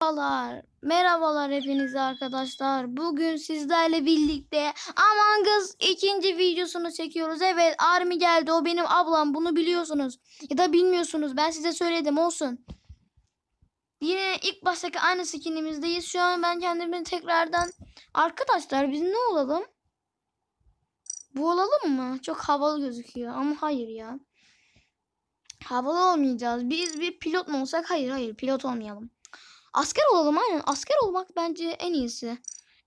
Merhabalar. Merhabalar hepinize arkadaşlar. Bugün sizlerle birlikte Among Us ikinci videosunu çekiyoruz. Evet Army geldi. O benim ablam. Bunu biliyorsunuz. Ya da bilmiyorsunuz. Ben size söyledim. Olsun. Yine ilk baştaki aynı skinimizdeyiz. Şu an ben kendimi tekrardan... Arkadaşlar biz ne olalım? Bu olalım mı? Çok havalı gözüküyor. Ama hayır ya. Havalı olmayacağız. Biz bir pilot mu olsak? Hayır hayır pilot olmayalım. Asker olalım aynen. Asker olmak bence en iyisi.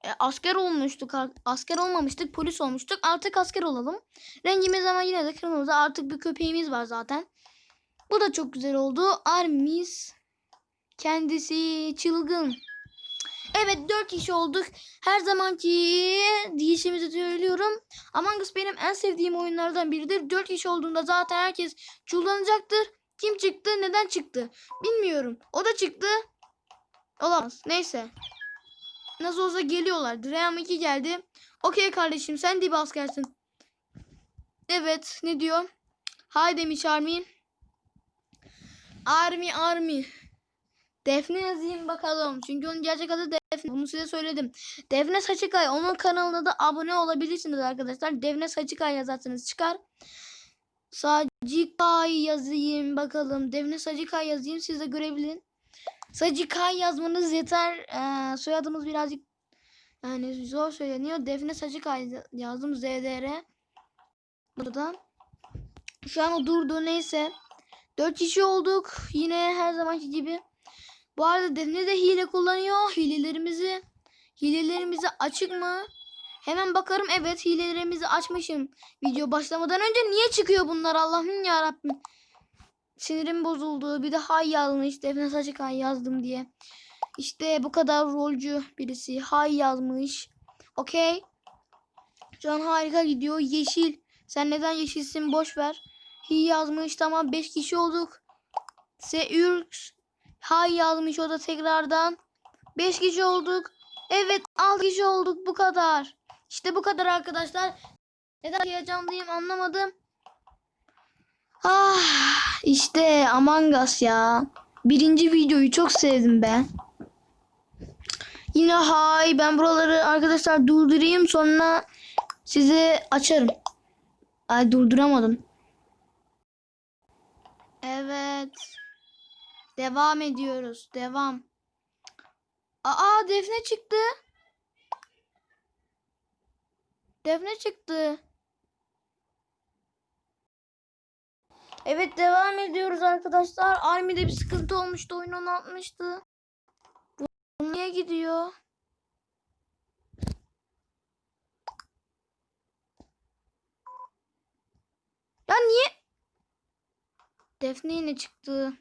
E, asker olmuştuk. Asker olmamıştık. Polis olmuştuk. Artık asker olalım. Rengimiz ama yine de kırmızı. Artık bir köpeğimiz var zaten. Bu da çok güzel oldu. Armis kendisi çılgın. Evet 4 kişi olduk. Her zamanki diyişimizi söylüyorum. Among Us benim en sevdiğim oyunlardan biridir. 4 kişi olduğunda zaten herkes çullanacaktır. Kim çıktı? Neden çıktı? Bilmiyorum. O da çıktı. Olamaz. Neyse. Nasıl olsa geliyorlar. Dream 2 geldi. Okey kardeşim sen de askersin. Evet ne diyor? Hay demiş Army. Army Army. Defne yazayım bakalım. Çünkü onun gerçek adı Defne. Bunu size söyledim. Defne Saçıkay. Onun kanalına da abone olabilirsiniz arkadaşlar. Defne Saçıkay yazarsanız çıkar. Sacikay yazayım bakalım. Defne Sacikay yazayım siz de görebilin. Sacikay yazmanız yeter. Ee, soyadımız birazcık yani zor söyleniyor. Defne Sacikay yazdım ZDR. Burada. Şu an o durdu neyse. 4 kişi olduk. Yine her zamanki gibi. Bu arada Defne de hile kullanıyor. Hilelerimizi hilelerimizi açık mı? Hemen bakarım. Evet hilelerimizi açmışım. Video başlamadan önce niye çıkıyor bunlar Allah'ım ya Rabbim. Sinirim bozuldu. Bir de hay yazmış. Defne Saçık yazdım diye. İşte bu kadar rolcü birisi. Hay yazmış. Okey. Şu an harika gidiyor. Yeşil. Sen neden yeşilsin? Boş ver. Hi yazmış. Tamam 5 kişi olduk. Seürks. Hay yazmış o da tekrardan. 5 kişi olduk. Evet 6 kişi olduk. Bu kadar. İşte bu kadar arkadaşlar. Neden heyecanlıyım anlamadım. Ah işte Among Us ya. Birinci videoyu çok sevdim ben. Yine hay ben buraları arkadaşlar durdurayım sonra size açarım. Ay durduramadım. Evet. Devam ediyoruz. Devam. Aa Defne çıktı. Defne çıktı. Evet devam ediyoruz arkadaşlar. Army'de bir sıkıntı olmuştu. Oyun onu atmıştı. Bu niye gidiyor? Ya niye? Defne yine çıktı.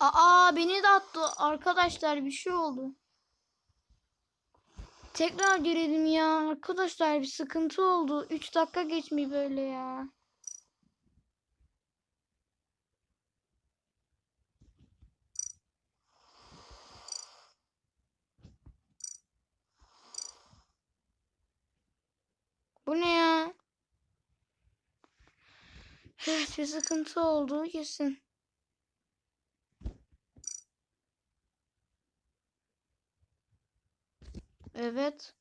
Aa beni de attı. Arkadaşlar bir şey oldu. Tekrar görelim ya. Arkadaşlar bir sıkıntı oldu. 3 dakika geçmiyor böyle ya. Bu ne ya? Evet bir sıkıntı oldu kesin. Evet.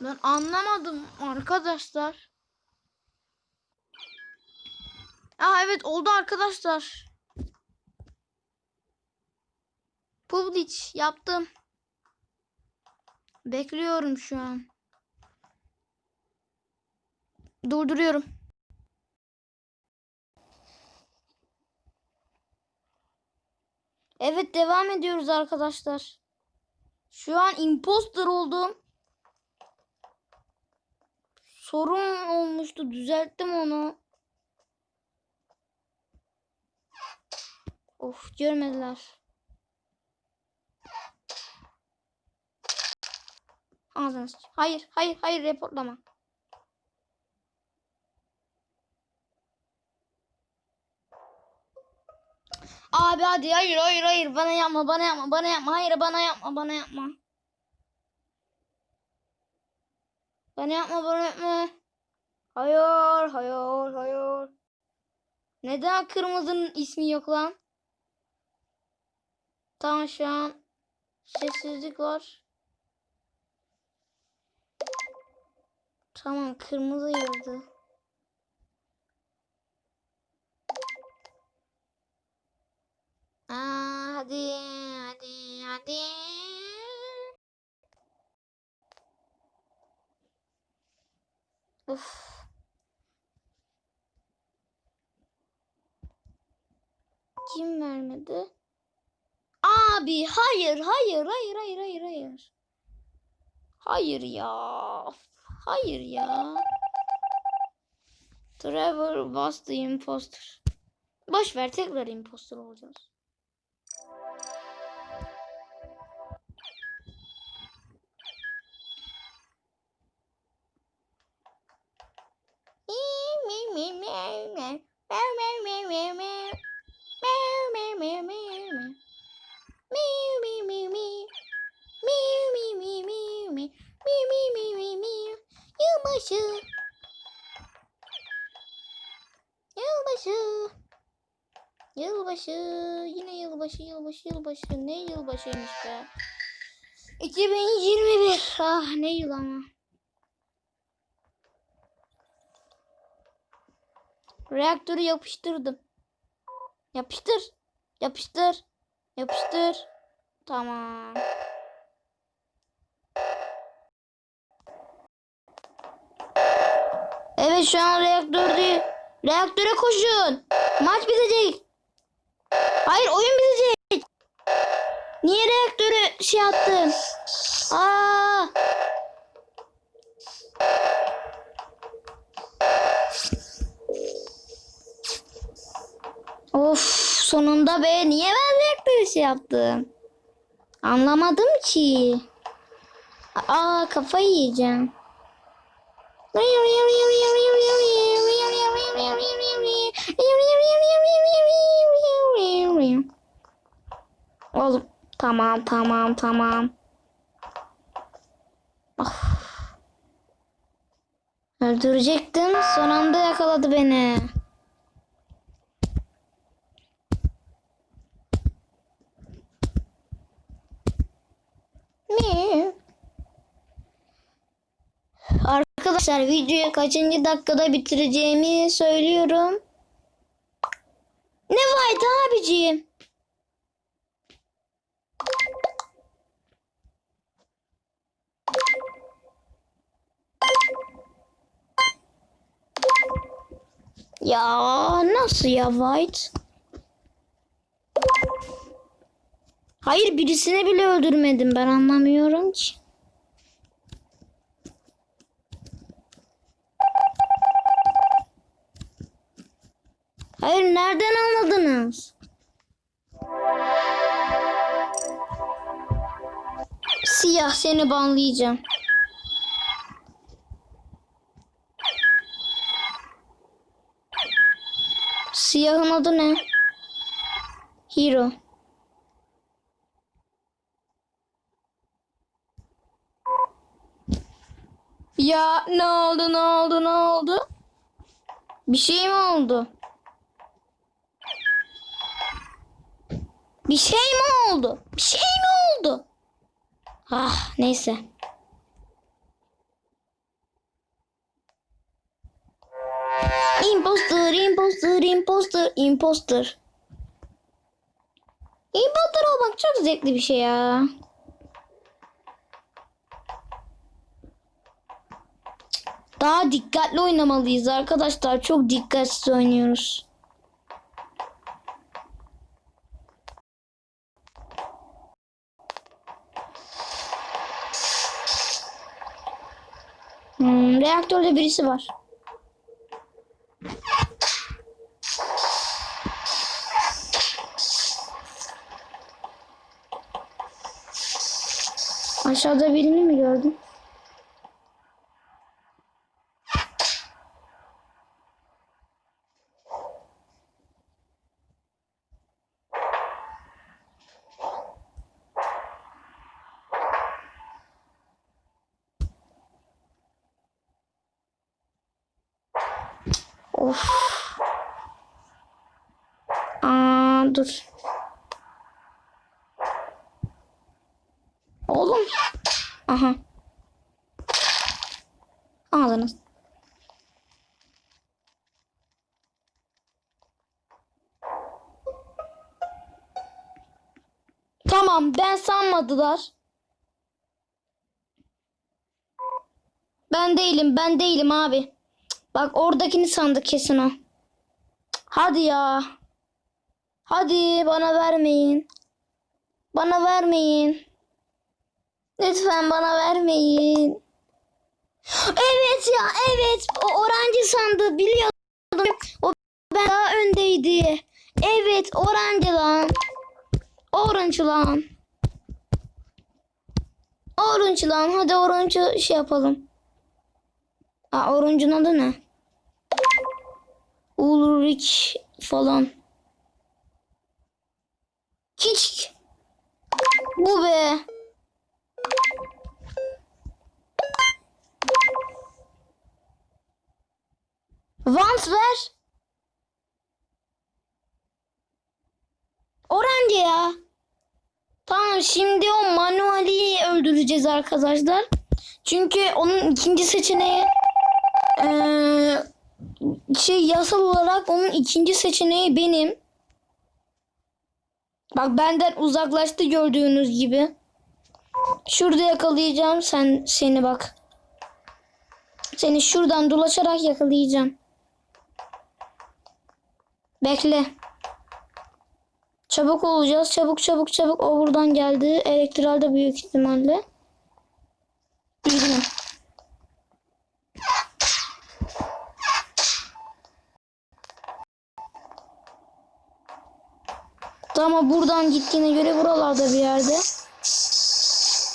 Ben anlamadım arkadaşlar. Aa evet oldu arkadaşlar. Public yaptım. Bekliyorum şu an. Durduruyorum. Evet devam ediyoruz arkadaşlar. Şu an imposter oldum. Sorun olmuştu. Düzelttim onu. Of görmediler. Ağzınız. Hayır, hayır, hayır reportlama. Abi hadi hayır hayır hayır bana yapma bana yapma bana yapma hayır bana yapma bana yapma. Bana yapma bana yapma. Hayır hayır hayır. Neden kırmızının ismi yok lan? Tamam şu an sessizlik var. Tamam kırmızı yazdı. Aa, hadi hadi hadi. Uf. Kim vermedi? Abi hayır hayır hayır hayır hayır hayır. Hayır ya. Hayır ya. Trevor was the imposter. Boş ver tekrar imposter olacağız. Yılbaşı. Yine yılbaşı, yılbaşı, yılbaşı. Ne yılbaşıymış be. 2021. Ah ne yıl ama. Reaktörü yapıştırdım. Yapıştır. Yapıştır. Yapıştır. Tamam. Evet şu an reaktörde. Reaktöre koşun. Maç bitecek. Hayır oyun bitecek. Niye reaktörü şey attın? Aa! Of sonunda be niye ben reaktörü şey yaptım? Anlamadım ki. Aa kafayı yiyeceğim. Oğlum tamam tamam tamam. Of. Öldürecektim son anda yakaladı beni. Ne? Arkadaşlar videoyu kaçıncı dakikada bitireceğimi söylüyorum. Ne vardı abiciğim? Ya nasıl ya White? Hayır birisini bile öldürmedim ben anlamıyorum ki. Hayır nereden anladınız? Siyah seni banlayacağım. Siyahın adı ne? Hero. Ya ne oldu ne oldu ne oldu? Bir şey mi oldu? Bir şey mi oldu? Bir şey mi oldu? Ah neyse. Imposter, imposter, imposter, imposter. Imposter olmak çok zevkli bir şey ya. Daha dikkatli oynamalıyız arkadaşlar. Çok dikkatsiz oynuyoruz. Hmm, reaktörde birisi var. Aşağıda birini mi gördün? Of. Aa, dur. Oğlum. Aha. Ağzınız. Tamam ben sanmadılar. Ben değilim ben değilim abi. Bak oradakini sandı kesin o. Hadi ya. Hadi bana vermeyin. Bana vermeyin. Lütfen bana vermeyin. Evet ya evet o orancı sandı biliyordum. O ben daha öndeydi. Evet orancı lan. Orange lan. Orange lan. Hadi orange şey yapalım. Aa, orange'ın adı ne? Ulrich falan. Hiç. Bu be. Vans ver. Orange ya. Tamam şimdi o manueli öldüreceğiz arkadaşlar. Çünkü onun ikinci seçeneği eee, şey yasal olarak onun ikinci seçeneği benim. Bak benden uzaklaştı gördüğünüz gibi. Şurada yakalayacağım sen seni bak. Seni şuradan dolaşarak yakalayacağım. Bekle. Çabuk olacağız. Çabuk çabuk çabuk. O buradan geldi. Elektralde büyük ihtimalle. Bilmiyorum. Tamam buradan gittiğine göre buralarda bir yerde.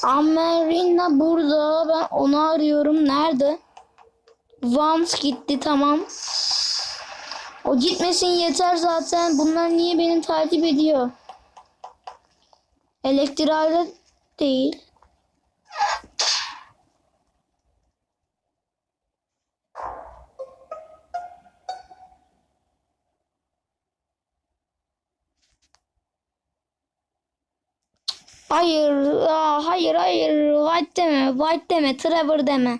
Amerina burada. Ben onu arıyorum. Nerede? Vance gitti tamam. O gitmesin yeter zaten. Bunlar niye beni takip ediyor? Elektralde değil. Hayır, aa, hayır, hayır. White deme, White deme, Trevor deme.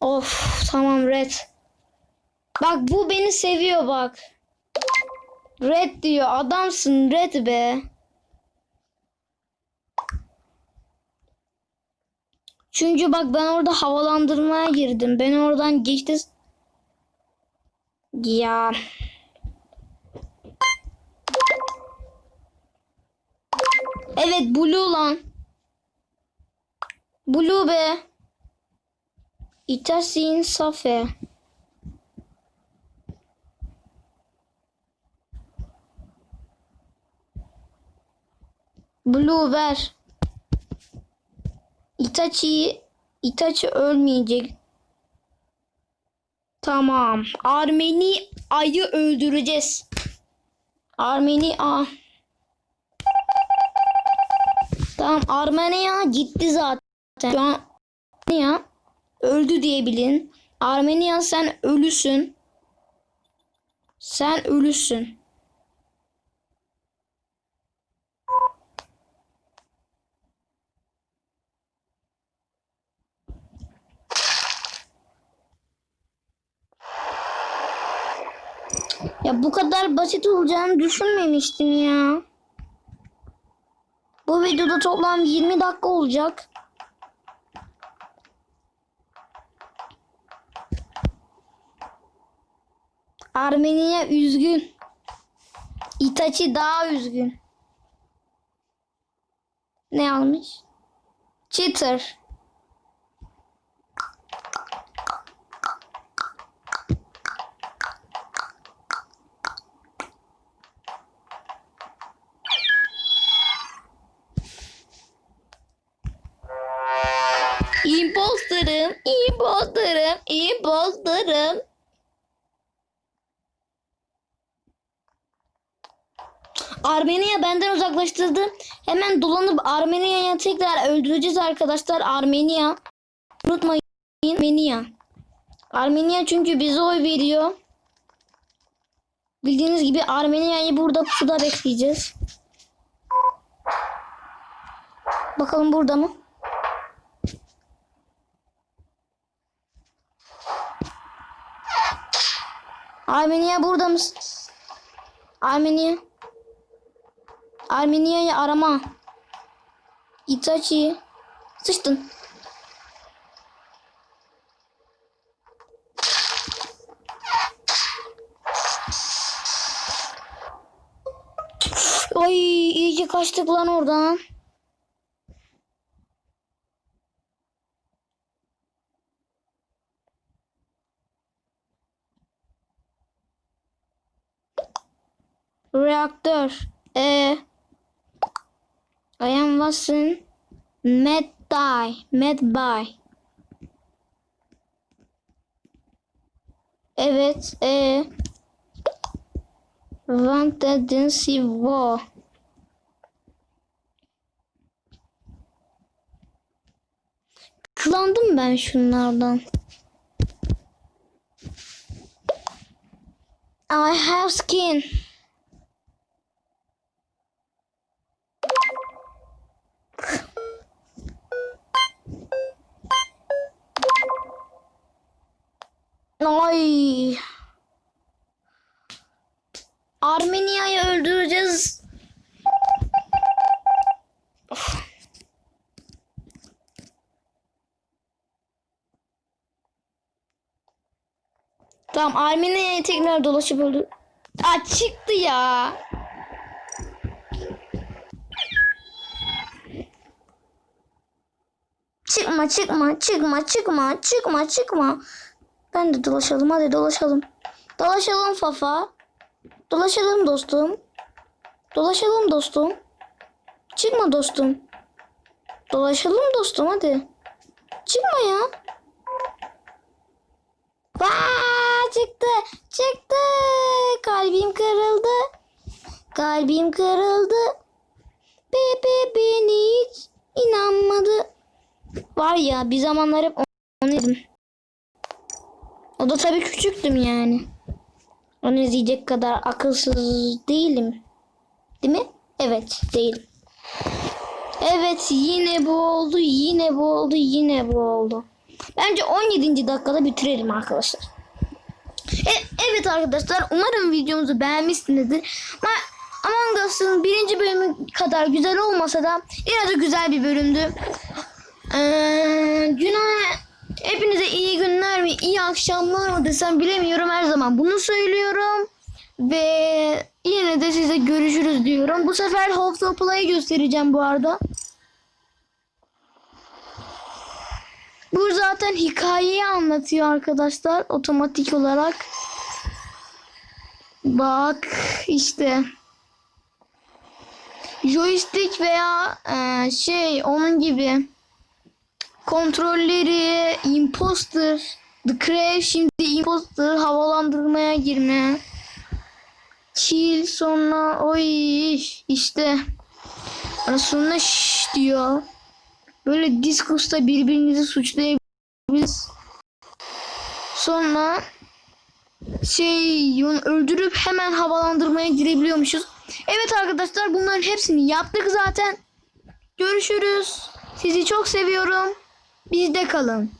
Of, tamam Red. Bak bu beni seviyor bak. Red diyor. Adamsın Red be. Çünkü bak ben orada havalandırmaya girdim. Ben oradan geçti. Ya. Evet Blue lan. Blue be. İtasin Safe. Blue ver. Itachi Itachi ölmeyecek. Tamam. Armeni ayı öldüreceğiz. Armeni a. Tamam Armenia gitti zaten. Şu an Armenia öldü diye bilin. Armenia sen ölüsün. Sen ölüsün. Ya bu kadar basit olacağını düşünmemiştim ya. Bu videoda toplam 20 dakika olacak. Armenia üzgün. Itachi daha üzgün. Ne almış? Cheater. Armenia benden uzaklaştırdı. Hemen dolanıp Armenia'ya tekrar öldüreceğiz arkadaşlar. Armenia. Unutmayın Armenia. Armenya çünkü bize oy veriyor. Bildiğiniz gibi Armenia'yı burada pusuda bekleyeceğiz. Bakalım burada mı? Armenia burada mısın? Armenia. Armenia'yı arama. Itachi. Sıçtın. Ay iyice kaçtık lan oradan. Reaktör. I am Watson. Met die. Met by. Evet. E. Wanted Densi War. Kılandım ben şunlardan. I have skin. Ay. Armenia'yı öldüreceğiz. Of. Tamam Armenia'yı tekrar dolaşıp öldür. Aa çıktı ya. Çıkma çıkma çıkma çıkma çıkma çıkma. Ben de dolaşalım hadi dolaşalım. Dolaşalım Fafa. Dolaşalım dostum. Dolaşalım dostum. Çıkma dostum. Dolaşalım dostum hadi. Çıkma ya. Vaa, çıktı. Çıktı. Kalbim kırıldı. Kalbim kırıldı. Bebe beni hiç inanmadı. Var ya bir zamanlar hep. O da tabii küçüktüm yani. Onu izleyecek kadar akılsız değilim. Değil mi? Evet değilim. Evet yine bu oldu, yine bu oldu, yine bu oldu. Bence 17. dakikada bitirelim arkadaşlar. E, evet arkadaşlar umarım videomuzu beğenmişsinizdir. Ama Among Us'ın birinci bölümü kadar güzel olmasa da yine de güzel bir bölümdü. Ee, günah hepinize iyi günler mi iyi akşamlar mı desem bilemiyorum her zaman bunu söylüyorum ve yine de size görüşürüz diyorum. Bu sefer Hope to Play'ı göstereceğim bu arada. Bu zaten hikayeyi anlatıyor arkadaşlar otomatik olarak. Bak işte joystick veya e, şey onun gibi kontrolleri imposter the crash şimdi imposter havalandırmaya girme. Kill sonra oy işte. Ara sonra şş diyor. Böyle diskusta birbirinizi suçlayabilirsiniz. Sonra şey öldürüp hemen havalandırmaya girebiliyormuşuz. Evet arkadaşlar bunların hepsini yaptık zaten. Görüşürüz. Sizi çok seviyorum bizde kalın